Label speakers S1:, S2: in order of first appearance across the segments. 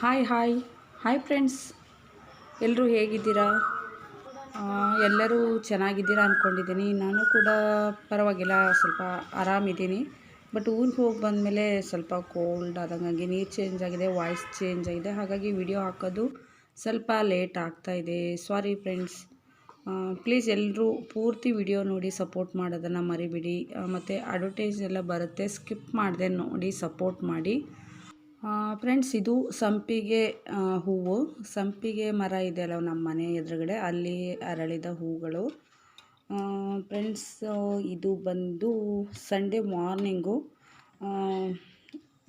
S1: Hi hi hi friends ಎಲ್ಲರೂ ಹೇಗಿದ್ದೀರಾ? ಎಲ್ಲರೂ ಚೆನ್ನಾಗಿದ್ದೀರಾ ಅಂದ್ಕೊಂಡಿದ್ದೀನಿ ನಾನು ಕೂಡ ಪರವಾಗಿಲ್ಲ, ಸ್ವಲ್ಪ ಆರಾಮಿದ್ದೀನಿ. ಬಟ್ ಊರಿಗೆ ಹೋಗಿ ಬಂದಮೇಲೆ ಸ್ವಲ್ಪ ಕೋಲ್ಡ್ ಆದಂಗಾಗಿ ನೀರು ಚೇಂಜ್ ಆಗಿದೆ ವಾಯ್ಸ್ ಚೇಂಜ್ ಆಗಿದೆ. ಹಾಗಾಗಿ ವಿಡಿಯೋ ಹಾಕೋದು ಸ್ವಲ್ಪ ಲೇಟ್ ಆಗ್ತಾಯಿದೆ ಸಾರಿ ಫ್ರೆಂಡ್ಸ್ ಪ್ಲೀಸ್ ಎಲ್ಲರೂ ಪೂರ್ತಿ ವಿಡಿಯೋ ನೋಡಿ ಸಪೋರ್ಟ್ ಮಾಡೋದನ್ನು ಮರಿಬಿಡಿ. ಮತ್ತು ಅಡ್ವರ್ಟೈಸ್ ಎಲ್ಲ ಬರುತ್ತೆ. ಸ್ಕಿಪ್ ಮಾಡದೆ ನೋಡಿ ಸಪೋರ್ಟ್ ಮಾಡಿ. ಫ್ರೆಂಡ್ಸ್ ಇದು ಸಂಪಿಗೆ ಹೂವು. ಸಂಪಿಗೆ ಮರ ಇದೆಯಲ್ಲ ನಮ್ಮ ಮನೆ ಎದುರುಗಡೆ, ಅಲ್ಲಿ ಅರಳಿದ ಹೂಗಳು. ಫ್ರೆಂಡ್ಸ್ ಇದು ಬಂದು ಸಂಡೇ ಮಾರ್ನಿಂಗು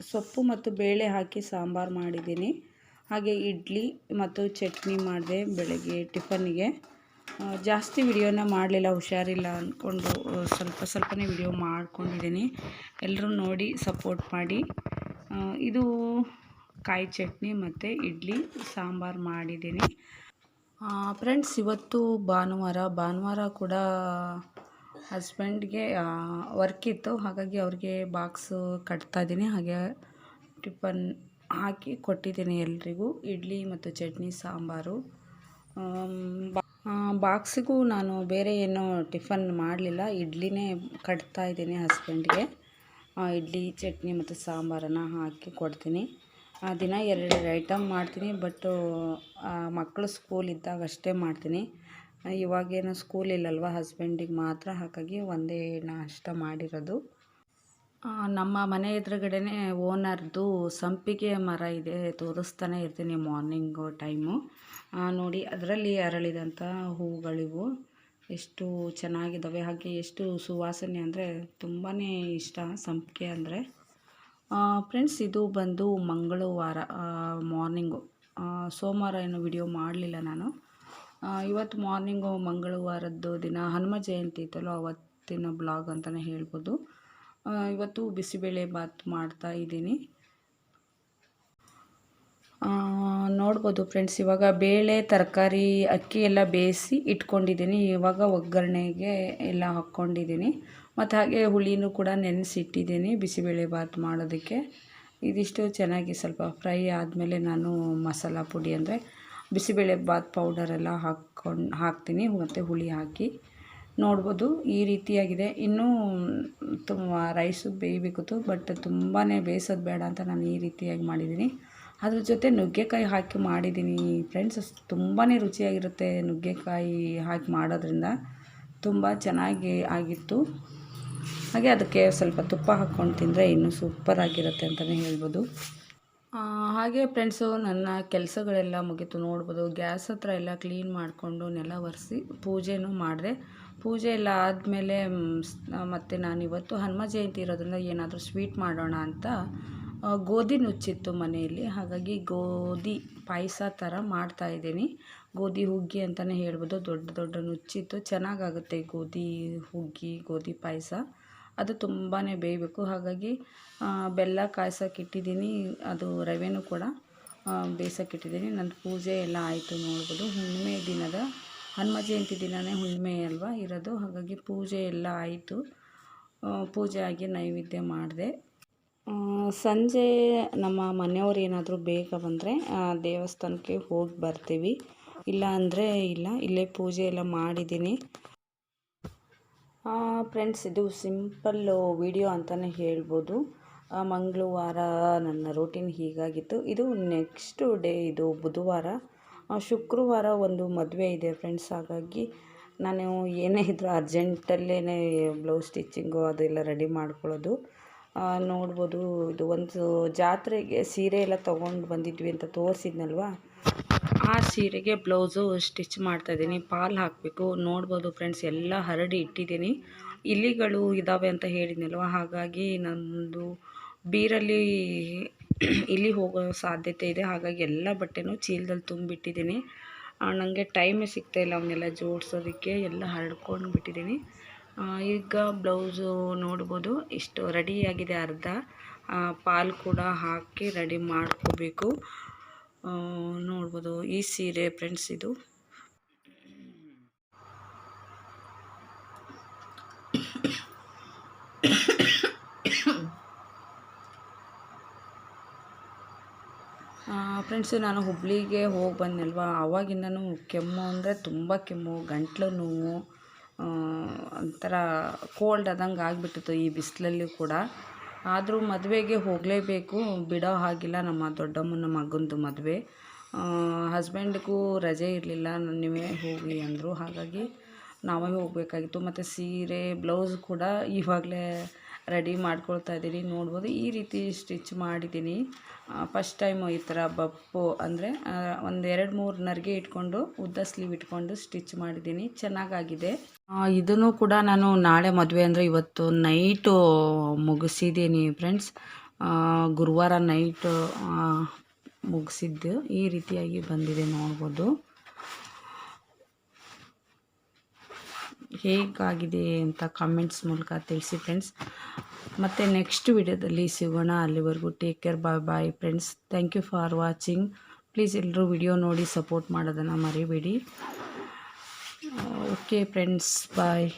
S1: ಸೊಪ್ಪು ಮತ್ತು ಬೇಳೆ ಹಾಕಿ ಸಾಂಬಾರು ಮಾಡಿದ್ದೀನಿ. ಹಾಗೆ ಇಡ್ಲಿ ಮತ್ತು ಚಟ್ನಿ ಮಾಡಿದೆ ಬೆಳಗ್ಗೆ ಟಿಫನ್ನಿಗೆ. ಜಾಸ್ತಿ ವಿಡಿಯೋನ ಮಾಡಲಿಲ್ಲ, ಹುಷಾರಿಲ್ಲ ಅಂದ್ಕೊಂಡು ಸ್ವಲ್ಪ ಸ್ವಲ್ಪನೇ ವಿಡಿಯೋ ಮಾಡ್ಕೊಂಡಿದ್ದೀನಿ. ಎಲ್ಲರೂ ನೋಡಿ ಸಪೋರ್ಟ್ ಮಾಡಿ. ಇದು ಕಾಯಿ ಚಟ್ನಿ ಮತ್ತು ಇಡ್ಲಿ, ಸಾಂಬಾರು ಮಾಡಿದ್ದೀನಿ. ಫ್ರೆಂಡ್ಸ್ ಇವತ್ತು ಭಾನುವಾರ ಭಾನುವಾರ ಕೂಡ ಹಸ್ಬೆಂಡ್ಗೆ ವರ್ಕ್ ಇತ್ತು. ಹಾಗಾಗಿ ಅವ್ರಿಗೆ ಬಾಕ್ಸು ಕಟ್ತಾಯಿದ್ದೀನಿ ಹಾಗೆ ಟಿಫನ್ ಹಾಕಿ ಕೊಟ್ಟಿದ್ದೀನಿ ಎಲ್ರಿಗೂ. ಇಡ್ಲಿ ಮತ್ತು ಚಟ್ನಿ, ಸಾಂಬಾರು. ಬಾಕ್ಸಿಗೂ ನಾನು ಬೇರೆ ಏನೋ ಟಿಫನ್ ಮಾಡಲಿಲ್ಲ. ಇಡ್ಲಿನೇ ಕಟ್ತಾ ಇದ್ದೀನಿ ಹಸ್ಬೆಂಡ್ಗೆ ಇಡ್ಲಿ, ಚಟ್ನಿ ಮತ್ತು ಸಾಂಬಾರನ್ನು ಹಾಕಿ ಕೊಡ್ತೀನಿ. ಆ ದಿನ ಎರಡೆರಡು ಐಟಮ್ ಮಾಡ್ತೀನಿ ಬಟ್ಟು ಮಕ್ಕಳು ಸ್ಕೂಲ್ ಇದ್ದಾಗ ಅಷ್ಟೇ ಮಾಡ್ತೀನಿ. ಇವಾಗೇನು ಸ್ಕೂಲ್ ಇಲ್ಲಲ್ವ ಹಸ್ಬೆಂಡಿಗೆ ಮಾತ್ರ ಹಾಗಾಗಿ ಒಂದೇ ನಾಷ್ಟ ಮಾಡಿರೋದು. ನಮ್ಮ ಮನೆ ಎದುರುಗಡೆನೇ ಓನರ್ದು ಸಂಪಿಗೆ ಮರ ಇದೆ, ತೋರಿಸ್ತಾನೆ ಇರ್ತೀನಿ ಮಾರ್ನಿಂಗು ಟೈಮು ನೋಡಿ, ಅದರಲ್ಲಿ ಅರಳಿದಂಥ ಹೂಗಳಿವು. ಎಷ್ಟು ಚೆನ್ನಾಗಿದ್ದಾವೆ, ಹಾಗೆ ಎಷ್ಟು ಸುವಾಸನೆ ಅಂದರೆ ತುಂಬಾ ಇಷ್ಟ ಸಂಪಿಗೆ ಅಂದರೆ. ಫ್ರೆಂಡ್ಸ್ ಇದು ಬಂದು ಮಂಗಳವಾರ ಮಾರ್ನಿಂಗು ಸೋಮವಾರ ಏನು ವಿಡಿಯೋ ಮಾಡಲಿಲ್ಲ ನಾನು. ಇವತ್ತು ಮಾರ್ನಿಂಗು ಮಂಗಳವಾರದ್ದು ದಿನ ಹನುಮ ಜಯಂತಿ ಇತ್ತಲ್ಲೋ, ಅವತ್ತಿನ ಬ್ಲಾಗ್ ಅಂತಲೇ ಹೇಳ್ಬೋದು. ಇವತ್ತು ಬಿಸಿಬೇಳೆ ಬಾತ್ ಮಾಡ್ತಾ ಇದ್ದೀನಿ. ನೋಡ್ಬೋದು ಫ್ರೆಂಡ್ಸ್ ಇವಾಗ ಬೇಳೆ, ತರಕಾರಿ, ಅಕ್ಕಿ ಎಲ್ಲ ಬೇಯಿಸಿ ಇಟ್ಕೊಂಡಿದ್ದೀನಿ. ಇವಾಗ ಒಗ್ಗರಣೆಗೆ ಎಲ್ಲ ಹಾಕ್ಕೊಂಡಿದ್ದೀನಿ. ಮತ್ತು ಹಾಗೆ ಹುಳಿನೂ ಕೂಡ ನೆನೆಸಿಟ್ಟಿದ್ದೀನಿ ಬಿಸಿಬೇಳೆ ಬಾತ್ ಮಾಡೋದಕ್ಕೆ. ಇದಿಷ್ಟು ಚೆನ್ನಾಗಿ ಸ್ವಲ್ಪ ಫ್ರೈ ಆದಮೇಲೆ ನಾನು ಮಸಾಲ ಪುಡಿ ಅಂದರೆ ಬಿಸಿಬೇಳೆ ಬಾತ್ ಪೌಡರೆಲ್ಲ ಹಾಕ್ಕೊಂಡು, ಹಾಕ್ತೀನಿ. ಮತ್ತು ಹುಳಿ ಹಾಕಿ ನೋಡ್ಬೋದು ಈ ರೀತಿಯಾಗಿದೆ. ಇನ್ನೂ ತುಂಬ ರೈಸು ಬೇಯಬೇಕಿತ್ತು ಬಟ್ ತುಂಬಾ ಬೇಯಿಸೋದು ಬೇಡ ಅಂತ ನಾನು ಈ ರೀತಿಯಾಗಿ ಮಾಡಿದ್ದೀನಿ. ಅದ್ರ ಜೊತೆ ನುಗ್ಗೆಕಾಯಿ ಹಾಕಿ ಮಾಡಿದ್ದೀನಿ. ಫ್ರೆಂಡ್ಸ್ ತುಂಬಾ ರುಚಿಯಾಗಿರುತ್ತೆ ನುಗ್ಗೆಕಾಯಿ ಹಾಕಿ ಮಾಡೋದ್ರಿಂದ. ತುಂಬ ಚೆನ್ನಾಗಿ ಆಗಿತ್ತು. ಹಾಗೆ ಅದಕ್ಕೆ ಸ್ವಲ್ಪ ತುಪ್ಪ ಹಾಕ್ಕೊಂಡು ತಿಂದರೆ ಇನ್ನೂ ಸೂಪರ್ ಆಗಿರುತ್ತೆ ಅಂತಲೇ ಹೇಳ್ಬೋದು. ಹಾಗೆ ಫ್ರೆಂಡ್ಸು ನನ್ನ ಕೆಲಸಗಳೆಲ್ಲ ಮುಗೀತು. ನೋಡ್ಬೋದು, ಗ್ಯಾಸ್ ಹತ್ರ ಎಲ್ಲ ಕ್ಲೀನ್ ಮಾಡಿಕೊಂಡು ನೆಲ ಒರೆಸಿ ಪೂಜೆನೂ ಮಾಡಿದೆ. ಪೂಜೆ ಎಲ್ಲ ಆದಮೇಲೆ ಮತ್ತು ನಾನು ಇವತ್ತು ಹನುಮ ಜಯಂತಿ ಇರೋದ್ರಿಂದ ಏನಾದರೂ ಸ್ವೀಟ್ ಮಾಡೋಣ ಅಂತ ಗೋಧಿ ನುಚ್ಚಿತ್ತು ಮನೆಯಲ್ಲಿ. ಹಾಗಾಗಿ ಗೋಧಿ ಪಾಯಸ ಥರ ಮಾಡ್ತಾಯಿದ್ದೀನಿ ಗೋಧಿ ಹುಗ್ಗಿ ಅಂತಲೇ ಹೇಳ್ಬೋದು. ದೊಡ್ಡ ದೊಡ್ಡ ನುಚ್ಚಿತ್ತು. ಚೆನ್ನಾಗಾಗುತ್ತೆ ಗೋಧಿ ಹುಗ್ಗಿ, ಗೋಧಿ ಪಾಯಸ. ಅದು ತುಂಬಾ ಬೇಯಬೇಕು. ಹಾಗಾಗಿ ಬೆಲ್ಲ ಕಾಯ್ಸೋಕೆ ಇಟ್ಟಿದ್ದೀನಿ ಅದು ರವೆನೂ ಕೂಡ ಬೇಯಿಸೋಕೆ ಇಟ್ಟಿದ್ದೀನಿ ನನ್ನ ಪೂಜೆ ಎಲ್ಲ ಆಯಿತು ನೋಡ್ಬೋದು. ಹುಣ್ಣಿಮೆ ದಿನದ, ಹನುಮ ಜಯಂತಿ ದಿನವೇ ಹುಣ್ಣಿಮೆ ಅಲ್ವಾ ಇರೋದು. ಹಾಗಾಗಿ ಪೂಜೆ ಎಲ್ಲ ಆಯಿತು. ಪೂಜೆ ಆಗಿ ನೈವೇದ್ಯ ಮಾಡಿದೆ. ಸಂಜೆ ನಮ್ಮ ಮನೆಯವ್ರು ಏನಾದರೂ ಬೇಗ ಬಂದರೆ ದೇವಸ್ಥಾನಕ್ಕೆ ಹೋಗಿ ಬರ್ತೀವಿ. ಇಲ್ಲ ಅಂದರೆ ಇಲ್ಲ, ಇಲ್ಲೇ ಪೂಜೆ ಎಲ್ಲ ಮಾಡಿದ್ದೀನಿ. ಫ್ರೆಂಡ್ಸ್ ಇದು ಸಿಂಪಲ್ಲು ವಿಡಿಯೋ ಅಂತಲೇ ಹೇಳ್ಬೋದು. ಮಂಗಳವಾರ ನನ್ನ ರೂಟೀನ್ ಹೀಗಾಗಿತ್ತು. ಇದು ನೆಕ್ಸ್ಟ್ ಡೇ ಇದು ಬುಧವಾರ. ಶುಕ್ರವಾರ ಒಂದು ಮದುವೆ ಇದೆ ಫ್ರೆಂಡ್ಸ್ ಹಾಗಾಗಿ ನಾನು ಏನೇ ಇದ್ದರೂ ಅರ್ಜೆಂಟಲ್ಲೇ ಬ್ಲೌಸ್ ಸ್ಟಿಚ್ಚಿಂಗು ಅದೆಲ್ಲ ರೆಡಿ ಮಾಡ್ಕೊಳ್ಳೋದು. ನೋಡ್ಬೋದು, ಇದು ಒಂದು ಜಾತ್ರೆಗೆ ಸೀರೆ ಎಲ್ಲ ತೊಗೊಂಡು ಬಂದಿದ್ವಿ ಅಂತ ತೋರಿಸಿದ್ನಲ್ವಾ? ಆ ಸೀರೆಗೆ ಬ್ಲೌಸು ಸ್ಟಿಚ್ ಮಾಡ್ತಾಯಿದ್ದೀನಿ ಪಾಲ್ ಹಾಕಬೇಕು. ನೋಡ್ಬೋದು ಫ್ರೆಂಡ್ಸ್, ಎಲ್ಲ ಹರಡಿ ಇಟ್ಟಿದ್ದೀನಿ. ಇಲಿಗಳು ಇದ್ದಾವೆ ಅಂತ ಹೇಳಿದ್ನಲ್ವ, ಹಾಗಾಗಿ ನಂದು ಬೀರಲ್ಲಿ ಇಲಿ ಹೋಗೋ ಸಾಧ್ಯತೆ ಇದೆ. ಹಾಗಾಗಿ ಎಲ್ಲ ಬಟ್ಟೆನೂ ಚೀಲದಲ್ಲಿ ತುಂಬಿಟ್ಟಿದ್ದೀನಿ. ನನಗೆ ಟೈಮೇ ಸಿಗ್ತಾಯಿಲ್ಲ ಅವನ್ನೆಲ್ಲ ಜೋಡಿಸೋದಕ್ಕೆ, ಎಲ್ಲ ಹರಡ್ಕೊಂಡು ಬಿಟ್ಟಿದ್ದೀನಿ ಈಗ ಬ್ಲೌಸು ನೋಡ್ಬೋದು. ಇಷ್ಟು ರೆಡಿಯಾಗಿದೆ ಅರ್ಧ. ಪಾಲ್ ಕೂಡ ಹಾಕಿ ರೆಡಿ ಮಾಡ್ಕೋಬೇಕು. ನೋಡ್ಬೋದು. ಈ ಸೀರೆ ಫ್ರೆಂಡ್ಸ್ ಇದು. ಫ್ರೆಂಡ್ಸು ನಾನು ಹುಬ್ಳಿಗೆ ಹೋಗಿ ಬಂದೆಲ್ವಾ ಆವಾಗಿಂದನೂ ಕೆಮ್ಮು ಅಂದರೆ ತುಂಬ ಕೆಮ್ಮು. ಗಂಟ್ಲು ನೋವು. ಒಂಥರ ಕೋಲ್ಡ್ ಆದಂಗೆ ಆಗಿಬಿಟ್ಟಿತ್ತು ಈ ಬಿಸಿಲಲ್ಲಿ ಕೂಡ. ಆದರೂ ಮದುವೆಗೆ ಹೋಗಲೇಬೇಕು. ಬಿಡೋ ಹಾಗಿಲ್ಲ ನಮ್ಮ ದೊಡ್ಡಮ್ಮನ ಮಗಂದು ಮದುವೆ. ಹಸ್ಬೆಂಡ್ಗೂ ರಜೆ ಇರಲಿಲ್ಲ. ನೀವೇ ಹೋಗಿ ಅಂದರು. ಹಾಗಾಗಿ ನಾವೇ ಹೋಗಬೇಕಾಗಿತ್ತು. ಮತ್ತು ಸೀರೆ ಬ್ಲೌಸ್ ಕೂಡ ಇವಾಗಲೇ ರೆಡಿ ಮಾಡ್ಕೊಳ್ತಾ ಇದ್ದೀನಿ. ನೋಡ್ಬೋದು ಈ ರೀತಿ ಸ್ಟಿಚ್ ಮಾಡಿದ್ದೀನಿ. ಫಸ್ಟ್ ಟೈಮು ಈ ಥರ ಬಪ್ಪು ಅಂದರೆ ಒಂದು ಎರಡು ಮೂರು ನರಿಗೆ ಇಟ್ಕೊಂಡು ಉದ್ದ ಸ್ಲೀವ್ ಇಟ್ಕೊಂಡು ಸ್ಟಿಚ್ ಮಾಡಿದ್ದೀನಿ. ಚೆನ್ನಾಗಾಗಿದೆ. ಇದನ್ನು ಕೂಡ ನಾನು ನಾಳೆ ಮದುವೆ ಅಂದರೆ ಇವತ್ತು ನೈಟು ಮುಗಿಸಿದ್ದೀನಿ ಫ್ರೆಂಡ್ಸ್ ಗುರುವಾರ ನೈಟು ಮುಗಿಸಿದ್ದು ಈ ರೀತಿಯಾಗಿ ಬಂದಿದೆ ನೋಡ್ಬೋದು. ಹೇಗಾಗಿದೆ ಅಂತ ಕಾಮೆಂಟ್ಸ್ ಮೂಲಕ ತಿಳಿಸಿ ಫ್ರೆಂಡ್ಸ್ ಮತ್ತು ನೆಕ್ಸ್ಟ್ ವಿಡಿಯೋದಲ್ಲಿ ಸಿಗೋಣ. ಅಲ್ಲಿವರೆಗೂ take care bye bye friends thank you for watching please ಎಲ್ಲರೂ ವಿಡಿಯೋ ನೋಡಿ ಸಪೋರ್ಟ್ ಮಾಡೋದನ್ನು ಮರಿಬೇಡಿ. Okay friends bye